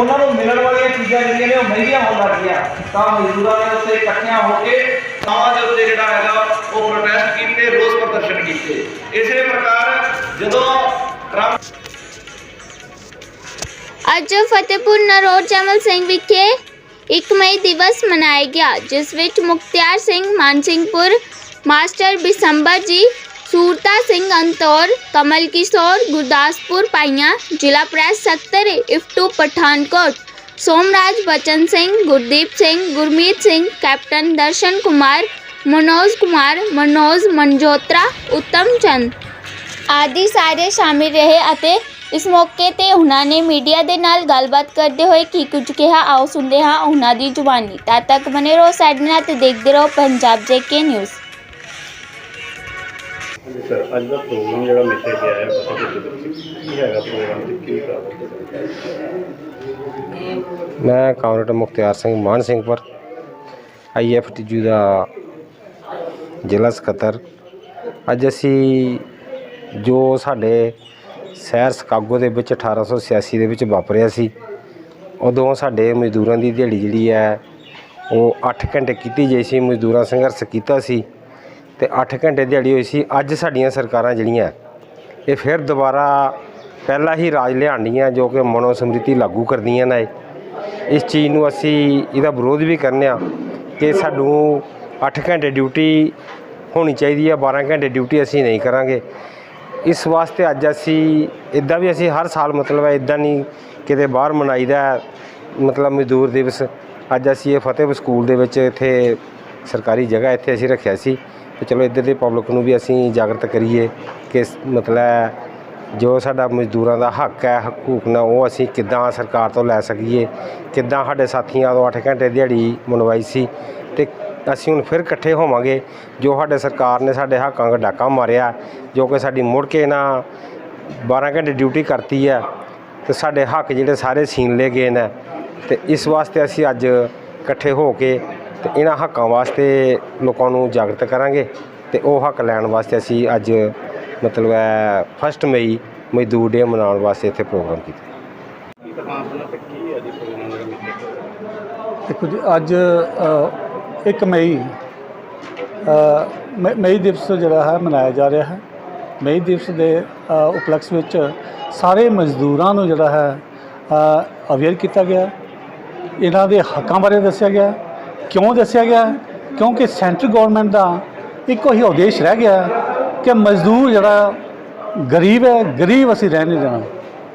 ਉਹਨਾਂ ਨੂੰ ਮਿਲਣ ਵਾਲੀਆਂ ਚੀਜ਼ਾਂ ਜਿਹੜੀਆਂ ਨੇ ਉਹ ਮਹਿੰਗੀਆਂ ਹੋਣ ਲੱਗੀਆਂ ਤਾਂ ਮਜ਼ਦੂਰਾਂ ਨੇ ਉੱਥੇ ਇਕੱਠਿਆਂ ਹੋ ਕੇ ਥਾਵਾਂ ਦੇ ਜਿਹੜਾ ਹੈਗਾ ਉਹ ਪ੍ਰੋਟੈਸਟ ਕੀਤੇ, ਰੋਸ ਪ੍ਰਦਰਸ਼ਨ ਕੀਤੇ। ਇਸੇ ਪ੍ਰਕਾਰ ਜਦੋਂ ਟਰੰਪ ਅੱਜ ਫਤਿਹਪੁਰ ਨਰੋੜ ਜਮਲ ਸਿੰਘ ਵਿਖੇ 1 ਮਈ ਦਿਵਸ ਮਨਾਇਆ ਗਿਆ, ਜਿਸ ਵਿੱਚ ਮੁਖਤਿਆਰ ਸਿੰਘ ਮਾਨਸਿੰਘਪੁਰ, ਮਾਸਟਰ ਬਿਸੰਬਰ ਜੀ ਸੂਰਤਾ ਸਿੰਘ ਅੰਤੌਰ, ਕਮਲ ਕਿਸ਼ੋਰ, ਗੁਰਦਾਸਪੁਰ ਪਾਈਆਂ, ਜ਼ਿਲ੍ਹਾ ਪ੍ਰੈਸ ਸਕੱਤਰ ਇਫਟੂ ਪਠਾਨਕੋਟ। ਸੋਮਰਾਜ ਬਚਨ ਸਿੰਘ, ਗੁਰਦੀਪ ਸਿੰਘ, ਗੁਰਮੀਤ ਸਿੰਘ, ਕੈਪਟਨ ਦਰਸ਼ਨ ਕੁਮਾਰ, ਮਨੋਜ ਕੁਮਾਰ, ਮਨੋਜ ਮਨਜੋਤਰਾ, ਉੱਤਮ ਚੰਦ। ਆਦਿ ਸਾਰੇ ਸ਼ਾਮਿਲ ਰਹੇ ਅਤੇ ਇਸ ਮੌਕੇ ਤੇ ਉਹਨਾਂ ਨੇ ਮੀਡੀਆ ਦੇ ਨਾਲ ਗੱਲਬਾਤ ਕਰਦੇ ਹੋਏ ਕੀ ਕੁਝ ਕਿਹਾ, ਆਓ ਸੁਣਦੇ ਹਾਂ ਉਹਨਾਂ ਦੀ ਜ਼ੁਬਾਨੀ ਤਦ ਤੱਕ ਬਨੇ ਰਹੋ ਸਾਡੇ ਨਾਲ ਤੇ ਦੇਖਦੇ ਰਹੋ ਪੰਜਾਬ ਜੇਕੇ ਨਿਊਜ਼। ਹਾਂਜੀ ਸਰ ਅੱਜ ਦਾ ਪ੍ਰੋਗਰਾਮ ਜਿਹੜਾ ਮਿੱਥੇ ਗਿਆ ਹੈ ਫਤਿਹਪੁਰ ਦੇ ਕੀ ਹੈਗਾ ਪ੍ਰੋਗਰਾਮ ਤੇ ਕੀ ਕਾਰਨ ਮੈਂ ਕਾਮਰੇਡ ਮੁਖਤਿਆਰ ਸਿੰਘ ਮਾਨ ਸਿੰਘ ਸਿੰਘਪੁਰ ਆਈਐਫਟੀਯੂ ਦਾ ਜ਼ਿਲ੍ਹਾ ਸਕੱਤਰ। ਅੱਜ ਅਸੀਂ ਜੋ ਸਾਡੇ ਸ਼ਹਿਰ ਸਕਾਗੋ ਦੇ ਵਿੱਚ 1886 ਦੇ ਵਿੱਚ ਵਾਪਰਿਆ ਸੀ, ਉਦੋਂ ਸਾਡੇ ਮਜ਼ਦੂਰਾਂ ਦੀ ਦਿਹਾੜੀ ਜਿਹੜੀ ਹੈ, ਉਹ 8 ਘੰਟੇ ਕੀਤੀ ਗਈ ਸੀ। ਮਜ਼ਦੂਰਾਂ ਸੰਘਰਸ਼ ਕੀਤਾ ਸੀ। ਤੇ 8 ਘੰਟੇ ਦਿਹਾੜੀ ਹੋਈ ਸੀ। ਅੱਜ ਸਾਡੀਆਂ ਸਰਕਾਰਾਂ ਜਿਹੜੀਆਂ, ਇਹ ਫਿਰ ਦੁਬਾਰਾ ਪਹਿਲਾ ਹੀ ਰਾਜ ਲਿਆਂਦੀਆਂ ਜੋ ਕਿ ਮਨੋ ਸਮ੍ਰਿਤੀ ਲਾਗੂ ਕਰਦੀਆਂ ਨੇ। ਇਸ ਚੀਜ਼ ਨੂੰ ਅਸੀਂ ਇਹਦਾ ਵਿਰੋਧ ਵੀ ਕਰਨੇ ਆ ਕਿ ਸਾਨੂੰ 8 ਘੰਟੇ ਡਿਊਟੀ ਹੋਣੀ ਚਾਹੀਦੀ ਹੈ 12 ਘੰਟੇ ਡਿਊਟੀ ਅਸੀਂ ਨਹੀਂ ਕਰਾਂਗੇ। ਇਸ ਵਾਸਤੇ ਅੱਜ ਅਸੀਂ ਇਦਾਂ ਵੀ ਅਸੀਂ ਹਰ ਸਾਲ ਮਤਲਬ ਹੈ ਇਦਾਂ ਨਹੀਂ ਕਿਤੇ ਬਾਹਰ ਮਨਾਈਦਾ ਮਤਲਬ ਮਜ਼ਦੂਰ ਦਿਵਸ। ਅੱਜ ਅਸੀਂ ਇਹ ਫਤਿਹਪੁਰ ਸਕੂਲ ਦੇ ਵਿੱਚ ਇੱਥੇ ਸਰਕਾਰੀ ਜਗ੍ਹਾ ਇੱਥੇ ਅਸੀਂ ਰੱਖਿਆ ਸੀ। ਤੇ ਚਲੋ ਇੱਧਰ ਦੇ ਪਬਲਿਕ ਨੂੰ ਵੀ ਅਸੀਂ ਜਾਗਰਤ ਕਰੀਏ ਕਿ ਮਤਲਬ ਜੋ ਸਾਡਾ ਮਜ਼ਦੂਰਾਂ ਦਾ ਹੱਕ ਹੈ, ਹਕੂਕ ਨੇ ਉਹ ਅਸੀਂ ਕਿੱਦਾਂ ਸਰਕਾਰ ਤੋਂ ਲੈ ਸਕੀਏ, ਕਿੱਦਾਂ ਸਾਡੇ ਸਾਥੀਆਂ ਤੋਂ 8 ਘੰਟੇ ਦਿਹਾੜੀ ਮਨਵਾਈ ਸੀ ਤੇ ਅਸੀਂ ਹੁਣ ਫਿਰ ਇਕੱਠੇ ਹੋਵਾਂਗੇ, ਜੋ ਸਾਡੇ ਸਰਕਾਰ ਨੇ ਸਾਡੇ ਹੱਕਾਂ ਦਾ ਡਾਕਾ ਮਾਰਿਆ, ਜੋ ਕਿ ਸਾਡੀ ਮੁੜ ਕੇ ਨਾ 12 ਘੰਟੇ ਡਿਊਟੀ ਕਰਤੀ ਹੈ, ਤੇ ਸਾਡੇ ਹੱਕ ਜਿਹੜੇ ਸਾਰੇ ਸੀਨ ਲਏ ਗਏ ਨੇ, ਤੇ ਇਸ ਵਾਸਤੇ ਅਸੀਂ ਅੱਜ ਇਕੱਠੇ ਹੋ ਕੇ ਤੇ ਇਹਨਾਂ ਹੱਕਾਂ ਵਾਸਤੇ ਲੋਕਾਂ ਨੂੰ ਜਾਗਰਤ ਕਰਾਂਗੇ ਤੇ ਉਹ ਹੱਕ ਲੈਣ ਵਾਸਤੇ ਅਸੀਂ ਅੱਜ ਮਤਲਬ ਹੈ ਫਸਟ ਮਈ ਮਜ਼ਦੂਰ ਡੇ ਮਨਾਉਣ ਵਾਸਤੇ ਇੱਥੇ ਪ੍ਰੋਗਰਾਮ ਕੀਤਾ। ਦੇਖੋ ਜੀ ਅੱਜ ਅ, 1 ਮਈ ਮਈ ਦਿਵਸ ਜਿਹੜਾ ਹੈ ਮਨਾਇਆ ਜਾ ਰਿਹਾ ਹੈ। ਮਈ ਦਿਵਸ ਦੇ ਉਪਲਕਸ਼ ਵਿੱਚ ਸਾਰੇ ਮਜ਼ਦੂਰਾਂ ਨੂੰ ਜਿਹੜਾ ਹੈ ਅਵੇਅਰ ਕੀਤਾ ਗਿਆ। ਇਹਨਾਂ ਦੇ ਹੱਕਾਂ ਬਾਰੇ ਦੱਸਿਆ ਗਿਆ। ਕਿਉਂ ਦੱਸਿਆ ਗਿਆ? ਕਿਉਂਕਿ ਸੈਂਟਰ ਗਵਰਨਮੈਂਟ ਦਾ ਇੱਕੋ ਹੀ ਉਦੇਸ਼ ਰਹਿ ਗਿਆ ਕਿ ਮਜ਼ਦੂਰ ਜਿਹੜਾ ਗਰੀਬ ਹੈ, ਗਰੀਬ ਅਸੀਂ ਰਹਿਣ ਨਹੀਂ ਦੇਣਾ।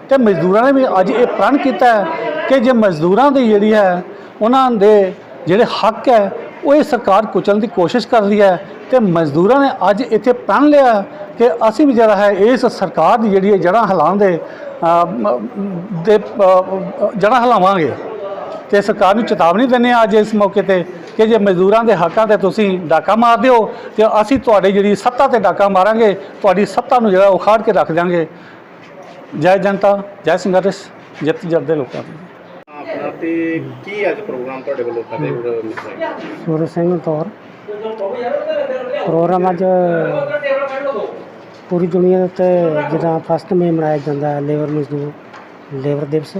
ਤੇ ਮਜ਼ਦੂਰਾਂ ਨੇ ਵੀ ਅੱਜ ਇਹ ਪ੍ਰਣ ਕੀਤਾ ਹੈ ਕਿ ਜੇ ਮਜ਼ਦੂਰਾਂ ਦੀ ਜਿਹੜੀ ਹੈ, ਉਹਨਾਂ ਦੇ ਜਿਹੜੇ ਹੱਕ ਹੈ, ਉਹ ਇਹ ਸਰਕਾਰ ਕੁਚਲਣ ਦੀ ਕੋਸ਼ਿਸ਼ ਕਰ ਰਹੀ ਹੈ। ਤੇ ਮਜ਼ਦੂਰਾਂ ਨੇ ਅੱਜ ਇੱਥੇ ਪ੍ਰਣ ਲਿਆ ਕਿ ਅਸੀਂ ਵੀ ਜਿਹੜਾ ਹੈ, ਇਸ ਸਰਕਾਰ ਦੀ ਜਿਹੜੀ ਹੈ ਜੜ੍ਹਾਂ ਹਿਲਾਉਣ ਦੇ ਦੇ ਜੜ੍ਹਾਂ ਹਿਲਾਵਾਂਗੇ। ਤੇ ਸਰਕਾਰ ਨੂੰ ਚੇਤਾਵਨੀ ਦਿੰਦੇ ਹਾਂ ਅੱਜ ਇਸ ਮੌਕੇ ਤੇ ਕਿ ਜੇ ਮਜ਼ਦੂਰਾਂ ਦੇ ਹੱਕਾਂ ਤੇ ਤੁਸੀਂ ਡਾਕਾ ਮਾਰ ਦਿਓ ਤੇ ਅਸੀਂ ਤੁਹਾਡੀ ਜਿਹੜੀ ਸੱਤਾ ਤੇ ਡਾਕਾ ਮਾਰਾਂਗੇ ਤੁਹਾਡੀ ਸੱਤਾ ਨੂੰ ਜਿਹੜਾ ਉਖਾੜ ਕੇ ਰੱਖ ਦਿਆਂਗੇ। ਜੈ ਜਨਤਾ ਜੈ ਸੰਘਰਸ਼ ਜਿੱਤ ਜਰਦੇ ਲੋਕਾਂ ਦੀ। ਆਪਣਾ ਤੇ ਕੀ ਅੱਜ ਪ੍ਰੋਗਰਾਮ ਤੁਹਾਡੇ ਵੱਲੋਂ ਮਿੱਥੇ ਸੂਰਜ ਸਿੰਘ ਤੌਰ। ਪ੍ਰੋਗਰਾਮ ਅੱਜ ਪੂਰੀ ਦੁਨੀਆ ਦੇ ਉੱਤੇ ਜਿੱਦਾਂ ਫਸਟ ਮਈ ਮਨਾਇਆ ਜਾਂਦਾ ਹੈ ਲੇਬਰ ਮਜ਼ਦੂਰ ਲੇਬਰ ਦਿਵਸ।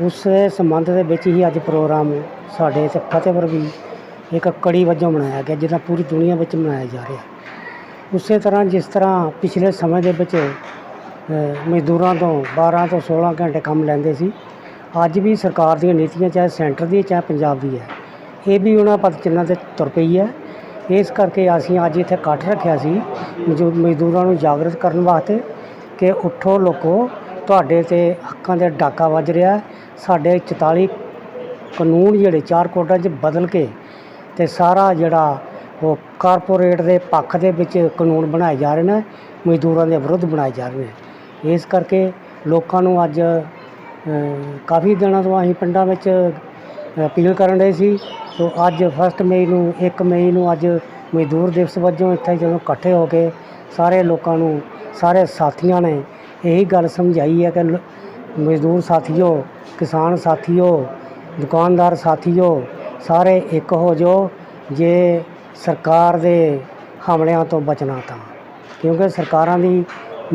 ਉਸ ਸੰਬੰਧ ਦੇ ਵਿੱਚ ਹੀ ਅੱਜ ਪ੍ਰੋਗਰਾਮ ਸਾਡੇ ਇੱਥੇ ਫਤਿਹਪੁਰ ਵੀ ਇੱਕ ਕੜੀ ਵਜੋਂ ਮਨਾਇਆ ਗਿਆ ਜਿੱਦਾਂ ਪੂਰੀ ਦੁਨੀਆ ਵਿੱਚ ਮਨਾਇਆ ਜਾ ਰਿਹਾ ਉਸੇ ਤਰ੍ਹਾਂ ਜਿਸ ਤਰ੍ਹਾਂ ਪਿਛਲੇ ਸਮੇਂ ਦੇ ਵਿੱਚ ਅ, ਮਜ਼ਦੂਰਾਂ ਤੋਂ 12 ਤੋਂ 16 ਘੰਟੇ ਕੰਮ ਲੈਂਦੇ ਸੀ ਅੱਜ ਵੀ ਸਰਕਾਰ ਦੀਆਂ ਨੀਤੀਆਂ ਚਾਹੇ ਸੈਂਟਰ ਦੀ ਹੈ, ਚਾਹੇ ਪੰਜਾਬ ਦੀ ਹੈ ਇਹ ਵੀ ਉਹਨਾਂ ਪਦ ਚਿੰਨ੍ਹਾਂ ਤੇ ਤੁਰ ਪਈ ਹੈ ਇਸ ਕਰਕੇ ਅਸੀਂ ਅੱਜ ਇੱਥੇ ਇਕੱਠ ਰੱਖਿਆ ਸੀ ਮਜ਼ਦੂ- ਮਜ਼ਦੂਰਾਂ ਨੂੰ ਜਾਗਰਤ ਕਰਨ ਵਾਸਤੇ ਕਿ ਉੱਠੋ ਲੋਕੋ ਤੁਹਾਡੇ ਤੇ ਹੱਕਾਂ ਦੇ ਡਾਕਾ ਵੱਜ ਰਿਹਾ ਹੈ। ਸਾਡੇ 44 ਕਾਨੂੰਨ ਜਿਹੜੇ ਚਾਰ ਕੋਟਾਂ 'ਚ ਬਦਲ ਕੇ ਤੇ ਸਾਰਾ ਜਿਹੜਾ ਉਹ ਕਾਰਪੋਰੇਟ ਦੇ ਪੱਖ ਦੇ ਵਿੱਚ ਕਾਨੂੰਨ ਬਣਾਏ ਜਾ ਰਹੇ ਨੇ, ਮਜ਼ਦੂਰਾਂ ਦੇ ਵਿਰੁੱਧ ਬਣਾਏ ਜਾ ਰਹੇ ਨੇ। ਇਸ ਕਰਕੇ ਲੋਕਾਂ ਨੂੰ ਅੱਜ ਕਾਫੀ ਦਿਨਾਂ ਤੋਂ ਅਸੀਂ ਪਿੰਡਾਂ ਵਿੱਚ ਅਪੀਲ ਕਰਨ ਰਹੇ ਸੀ ਸੋ ਅੱਜ 1 ਮਈ ਨੂੰ 1 ਮਈ ਨੂੰ ਅੱਜ ਮਜ਼ਦੂਰ ਦਿਵਸ ਵਜੋਂ ਇੱਥੇ ਜਦੋਂ ਇਕੱਠੇ ਹੋ ਕੇ ਸਾਰੇ ਲੋਕਾਂ ਨੂੰ, ਸਾਰੇ ਸਾਥੀਆਂ ਨੇ ਇਹੀ ਗੱਲ ਸਮਝਾਈ ਹੈ ਕਿ ਲ- ਮਜ਼ਦੂਰ ਸਾਥੀਓ ਕਿਸਾਨ ਸਾਥੀਓ ਦੁਕਾਨਦਾਰ ਸਾਥੀਓ ਸਾਰੇ ਇੱਕ ਹੋ ਜਾਓ ਜੇ ਸਰਕਾਰ ਦੇ ਹਮਲਿਆਂ ਤੋਂ ਬਚਣਾ ਤਾਂ। ਕਿਉਂਕਿ ਸਰਕਾਰਾਂ ਦੀ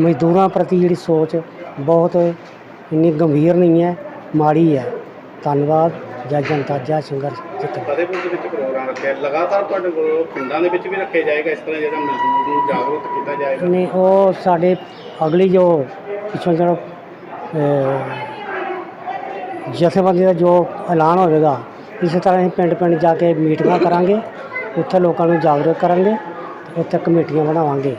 ਮਜ਼ਦੂਰਾਂ ਪ੍ਰਤੀ ਜਿਹੜੀ ਸੋਚ ਬਹੁਤ ਇੰਨੀ ਗੰਭੀਰ ਨਹੀਂ ਹੈ ਮਾੜੀ ਹੈ। ਧੰਨਵਾਦ ਜੈ ਜਨਤਾ ਜੈ ਸੰਘਰਸ਼ ਜਿੱਤ ਫਤਿਹਪੁਰ ਦੇ ਵਿੱਚ ਪ੍ਰੋਗਰਾਮ ਰੱਖਿਆ? ਲਗਾਤਾਰ ਤੁਹਾਡੇ ਕੋਲ ਪਿੰਡਾਂ ਦੇ ਵਿੱਚ ਵੀ ਰੱਖਿਆ ਜਾਏਗਾ ਇਸ ਤਰ੍ਹਾਂ ਜਿਹੜਾ ਮਜ਼ਦੂਰ ਨੂੰ ਜਾਗਰੂਕ ਕੀਤਾ ਜਾਏਗਾ? ਨੇ ਉਹ ਸਾਡੇ ਅਗਲੀ ਜੋ ਪਿੱਛੋਂ ਜਿਹੜਾ ਜਥੇਬੰਦੀ ਦਾ ਜੋ ਐਲਾਨ ਹੋਵੇਗਾ, ਇਸੇ ਤਰ੍ਹਾਂ ਅਸੀਂ ਪਿੰਡ ਪਿੰਡ ਜਾ ਕੇ ਮੀਟਿੰਗਾਂ ਕਰਾਂਗੇ, ਉੱਥੇ ਲੋਕਾਂ ਨੂੰ ਜਾਗਰੂਕ ਕਰਾਂਗੇ ਉੱਥੇ ਕਮੇਟੀਆਂ ਬਣਾਵਾਂਗੇ।